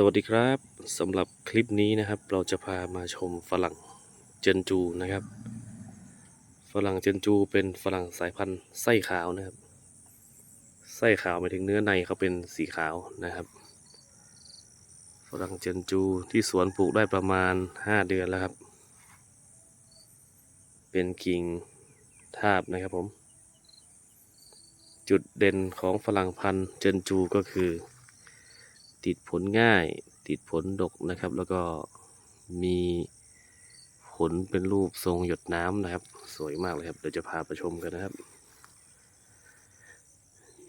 สวัสดีครับสำหรับคลิปนี้นะครับ เราจะพามาชมฝรั่งเจนจูนะครับ ฝรั่งเจนจูเป็นฝรั่งสายพันธุ์ไส้ขาวนะครับ ไส้ขาวหมายถึงเนื้อในเขาเป็นสีขาวนะครับ ฝรั่งเจนจูที่สวนปลูกได้ประมาณ 5 เดือนแล้วครับ เป็นกิ่งทาบนะครับผม จุดเด่นของฝรั่งพันธุ์เจนจูก็คือ ติดผลง่าย ติดผลดกนะครับ แล้วก็มีผลเป็นรูปทรงหยดน้ำนะครับ สวยมากเลยครับ เดี๋ยวจะพาไปชมกันนะครับ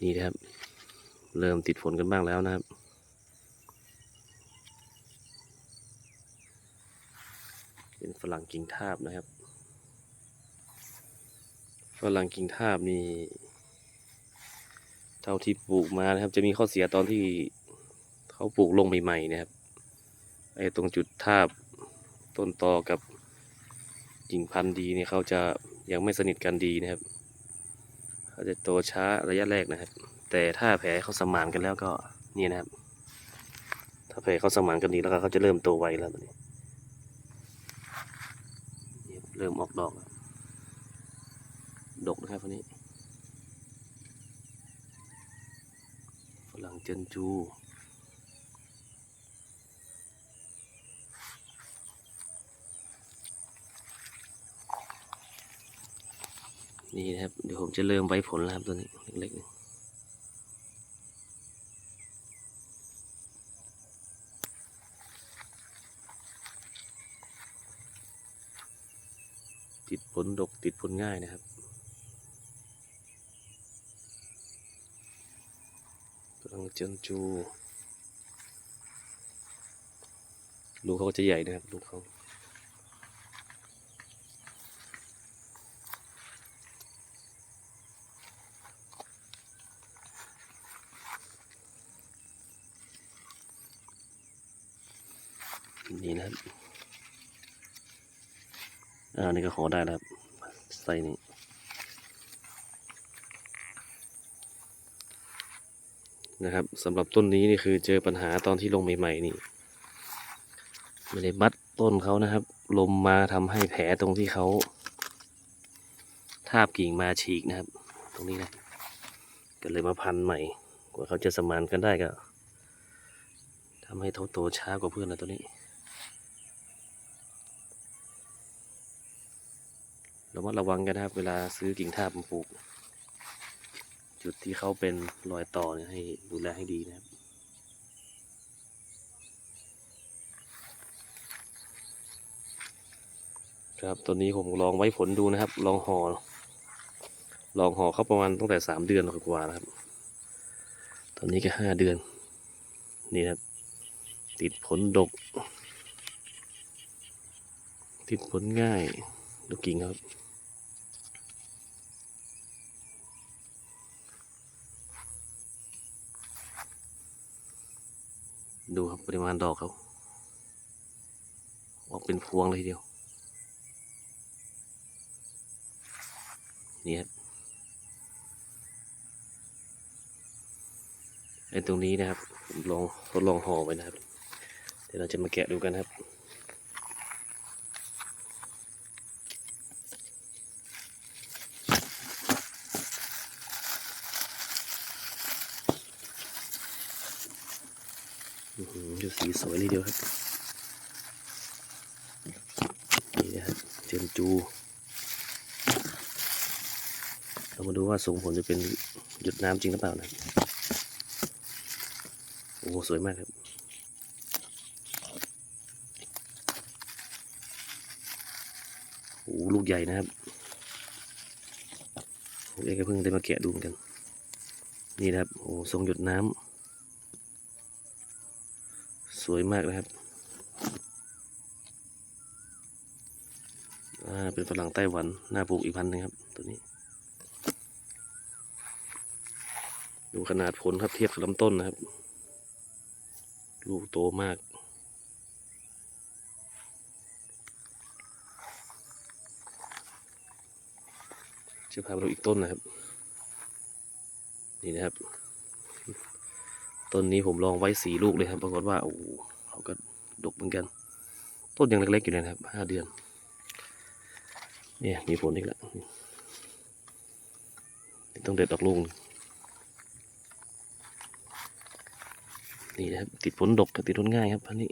นี่นะครับ เริ่มติดผลกันบ้างแล้วนะครับเป็นฝรั่งกิ่งทาบนะครับ ฝรั่งกิ่งทาบนี่ เท่าที่ปลูกมานะครับ จะมีข้อเสียตอนที่ เขาปลูกลงใหม่ๆนะครับไอ้ตรงจุดทาบต้นตอกับกิ่งพันธุ์ดีเนี่ยเขาจะยังไม่สนิทกันดีนะครับเขาจะโตช้าระยะแรกนะครับ แต่ถ้าแผลเขาสมานกันแล้วก็นี่นะครับ ถ้าแผลเขาสมานกันดีแล้วก็เขาจะเริ่มโตไวแล้วตอนนี้เริ่มออกดอกดกนะครับวันนี้ฝรั่งเจนจู นี่นะครับ เดี๋ยวผมจะเริ่มไว้ผลแล้วครับตัวนี้เล็กๆติดผลดกติดผลง่ายนะครับฝรั่งเจนจู ลูกเขาก็จะใหญ่นะครับ ลูกเขา นี่นะครับอ่านี่ก็ขอได้แล้วครับใส่นี่นะครับสำหรับต้นนี้นี่คือเจอปัญหาตอนที่ลงใหม่ๆนี่ไม่ได้มัดต้นเขานะครับ ลมมาทำให้แผลตรงที่เขาทาบกิ่งมาฉีกนะครับ ตรงนี้นะก็เลยมาพันใหม่ กว่าเขาจะสมานกันได้ก็ทำให้เขาโตช้ากว่าเพื่อนนะตัวนี้ ระมัดระวังกันนะครับ เวลาซื้อกิ่งทาบมาปลูก จุดที่เขาเป็นรอยต่อเนี่ยให้ดูแลให้ดีนะครับครับตัวนี้ผมลองไว้ผลดูนะครับ ลองห่อลองห่อเขาประมาณตั้งแต่สามเดือนกว่านะครับ ตอนนี้ก็ห้าเดือน นี่ครับ ติดผลดก ติดผลง่าย ดูกิ่งครับ ดูครับปริมาณดอกเขาออกเป็นพวงเลยทีเดียว นี่ครับไอ้ตรงนี้นะครับ ผมลองทดลองห่อไว้นะครับ เดี๋ยวเราจะมาแกะดูกันครับ อื้อหือ ดูสีสวยเลยเดียวครับ นี่นะครับเจนจู เรามาดูว่าส่งผลจะเป็นหยดน้ำจริงหรือเปล่านะ โอ้โหสวยมากครับโอ้โหลูกใหญ่นะครับผมเองก็เพิ่งได้มาแกะดูเหมือนกัน นี่นะครับ โอ้ทรงหยดน้ำ สวยมากนะครับอ่าเป็นฝรั่งไต้หวันหน้าปลูกอีกพันหนึงครับ ตัวนี้ ดูขนาดผลครับเทียบกับลำต้นนะครับ ลูกโตมาก จะพาไปดูอีกต้นนะครับ นี่นะครับ ต้นนี้ผมลองไว้สี่ลูกเลยครับ ปรากฏว่าโอ้เขาก็ดกเหมือนกัน ต้นยังเล็กๆอยู่เลยนะครับห้าเดือน เนี่ยมีผลอีกแล้วต้องเด็ดออกลูกหนึ่งนี่นะครับติดผลดกติดผลง่ายครับพันนี้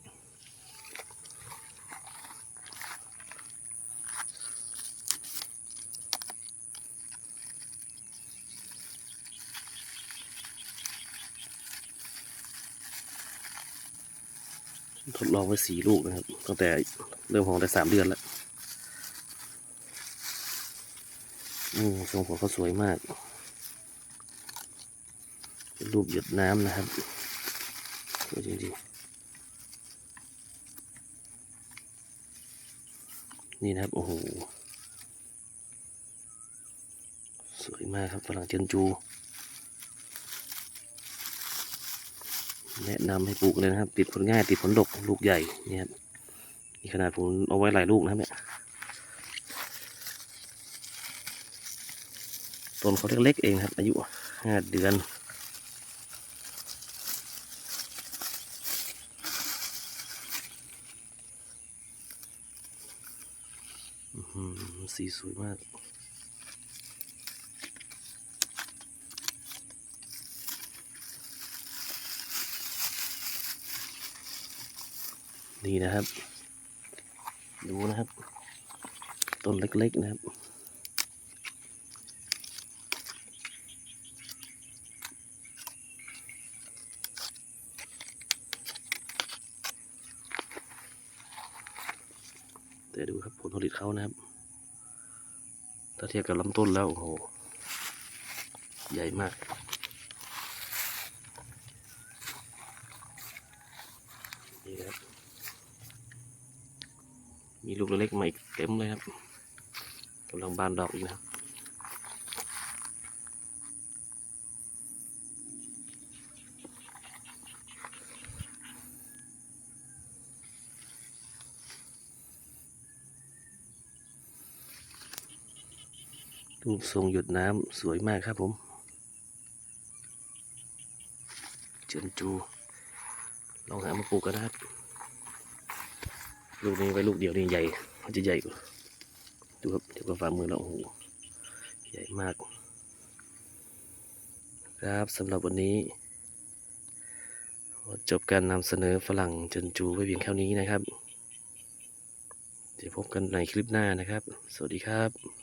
ทดลองไว้สี่ลูกนะครับ ตั้งแต่เริ่มของได้สามเดือนแล้วอืมทรงผมเขาสวยมาก เป็นรูปหยดน้ำนะครับสวยจริงๆ นี่นะครับ โอ้โห สวยมากครับฝรั่งเจนจู แนะนำให้ปลูกเลยนะครับ ติดผลง่ายติดผลดกลูกใหญ่เนี่ยครับนี่ขนาดผมเอาไว้หลายลูกนะครับเนี่ยต้นเขาเล็กๆเองครับ อายุห้าเดือนสีสวยมาก นี่นะครับ ดูนะครับ ต้นเล็กๆนะครับแต่ดูครับผลผลิตเขานะครับ ถ้าเทียบกับลำต้นแล้ว โอ้โห ใหญ่มากนี่ครับ มีลูกเล็กๆมาอีกเต็มเลยครับกำลังบานดอกอีกนะครับรูปทรงหยดน้ำสวยมากครับผมเจินจู ลองหามาปลูกกันนะครับ ลูกนี้ไว้ลูกเดียวนี่ใหญ่มันจะใหญ่กว่าดูครับเดี๋ยวก็ฝ่ามือแล้วโอ้โหใหญ่มาก ครับสำหรับวันนี้จบการนำเสนอฝรั่งเจินจูไว้เพียงแค่นี้นะครับ เดี๋ยวพบกันในคลิปหน้านะครับ สวัสดีครับ